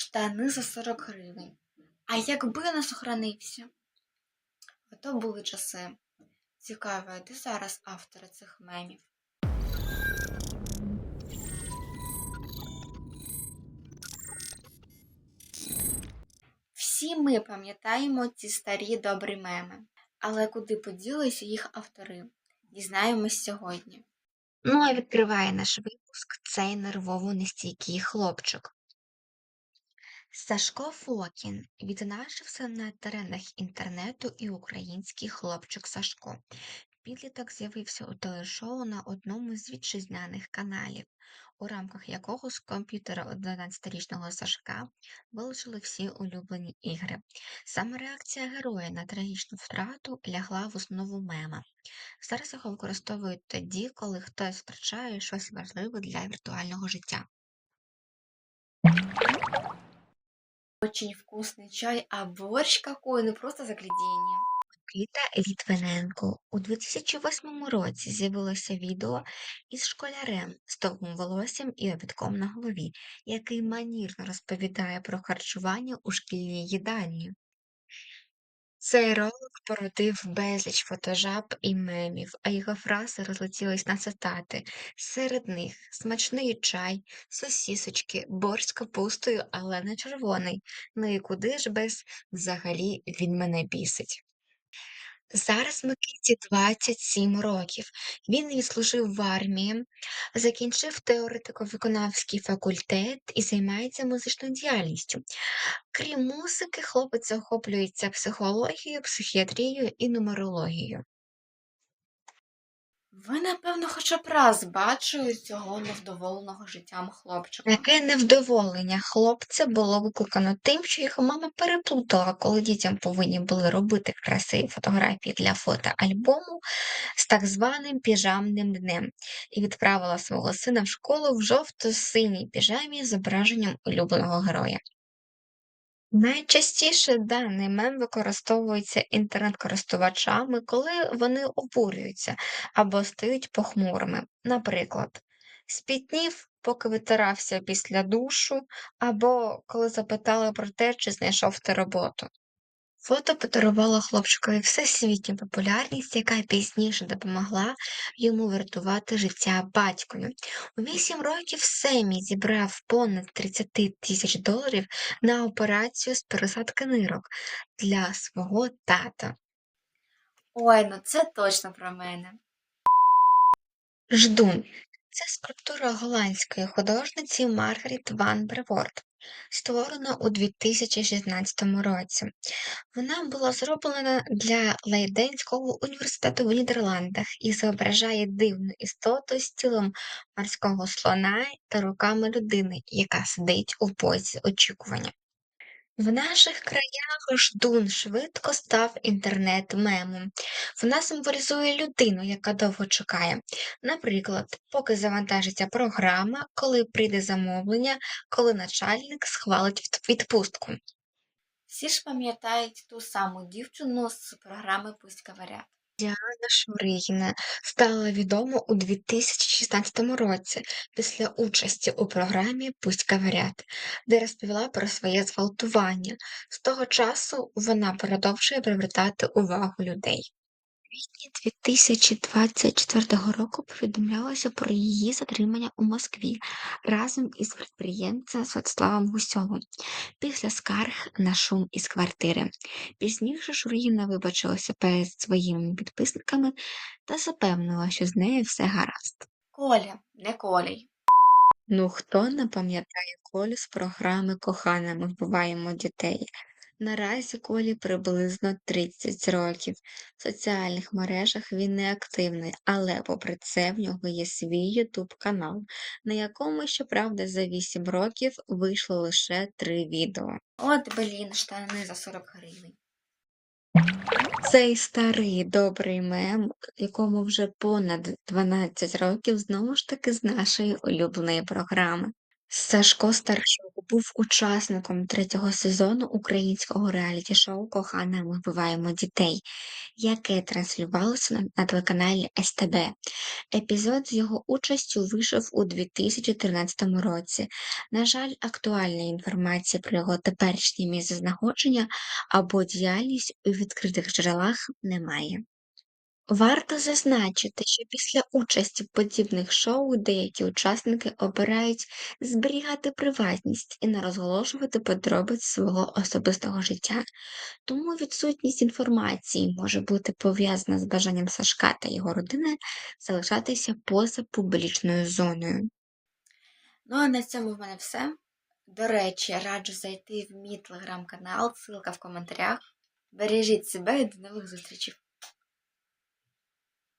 штани за 40 гривень. А якби не сохранився? Ото були часи. Цікаво, де зараз автори цих мемів? Всі ми пам'ятаємо ці старі добрі меми, але куди поділися їх автори? Дізнаємось сьогодні. Ну, а відкриває наш випуск цей нервово нестійкий хлопчик. Сашко Фокін відзначився на теренах інтернету і український хлопчик Сашко. Підліток з'явився у телешоу на одному з вітчизняних каналів, у рамках якого з комп'ютера 11-річного Сашка вилучили всі улюблені ігри. Саме реакція героя на трагічну втрату лягла в основу мема. Зараз його використовують тоді, коли хтось втрачає щось важливе для віртуального життя. Очень вкусный чай, а борщ какой, ну просто загляденье. Микита Літвиненко у 2008 році з'явилося відео із школярем з довгим волоссям і обідком на голові, який манірно розповідає про харчування у шкільній їдальні. Цей ролик породив безліч фотожаб і мемів, а його фрази розлетілись на цитати. Серед них смачний чай, сосісочки, борщ з капустою, але не червоний. Ну і куди ж без взагалі він мене бісить. Зараз Микиті 27 років. Він відслужив в армії, закінчив теоретико-виконавський факультет і займається музичною діяльністю. Крім музики, хлопець захоплюється психологією, психіатрією і нумерологією. Ви, напевно, хоча б раз бачили цього невдоволеного життям хлопчика. Таке невдоволення хлопця було викликано тим, що його мама переплутала, коли дітям повинні були робити красиві фотографії для фотоальбому з так званим піжамним днем, і відправила свого сина в школу в жовто-синій піжамі з зображенням улюбленого героя. Найчастіше даний мем використовується інтернет-користувачами, коли вони обурюються або стають похмурими. Наприклад, спітнів, поки витирався після душу, або коли запитали про те, чи знайшов ти роботу. Фото подарувало хлопчикові всесвітню популярність, яка пізніше допомогла йому врятувати життя батькові. У вісім років Семі зібрав понад 30 тисяч доларів на операцію з пересадки нирок для свого тата. Ой, ну це точно про мене. Ждун це скульптура голландської художниці Маргарет Ван Бреворт, створена у 2016 році. Вона була зроблена для Лейденського університету в Нідерландах і зображає дивну істоту з тілом морського слона та руками людини, яка сидить у позі очікування. В наших краях ждун швидко став інтернет-мемом. Вона символізує людину, яка довго чекає. Наприклад, поки завантажиться програма, коли прийде замовлення, коли начальник схвалить від- відпустку. Всі ж пам'ятають ту саму дівчину з програми Пусть говорять. Діана Шуригіна стала відома у 2016 році після участі у програмі «Пусть говорять», де розповіла про своє зґвалтування. З того часу вона продовжує привертати увагу людей. Квітні 2024 року повідомлялося про її затримання у Москві разом із підприємцем Святославом Гусьовим після скарг на шум із квартири. Пізніше Шургіна вибачилася перед своїми підписниками та запевнила, що з нею все гаразд. Коля, не Колій. Ну хто не пам'ятає Колю з програми Кохана, ми вбиваємо дітей. Наразі Колі приблизно 30 років. В соціальних мережах він не активний, але попри це в нього є свій ютуб канал, на якому, щоправда, за 8 років вийшло лише 3 відео. От, блін, штани за 40 гривень. Цей старий добрий мем, якому вже понад 12 років, знову ж таки з нашої улюбленої програми. Сашко Старчук був учасником третього сезону українського реаліті-шоу Кохана, ми вбиваємо дітей, яке транслювалося на, на телеканалі СТБ. Епізод з його участю вийшов у 2013 році. На жаль, актуальної інформації про його теперішнє місце знаходження або діяльність у відкритих джерелах немає. Варто зазначити, що після участі в подібних шоу деякі учасники обирають зберігати приватність і не розголошувати подробиць свого особистого життя, тому відсутність інформації може бути пов'язана з бажанням Сашка та його родини залишатися поза публічною зоною. Ну а на цьому в мене все. До речі, раджу зайти в мій телеграм-канал, ссылка в коментарях. Бережіть себе і до нових зустрічей.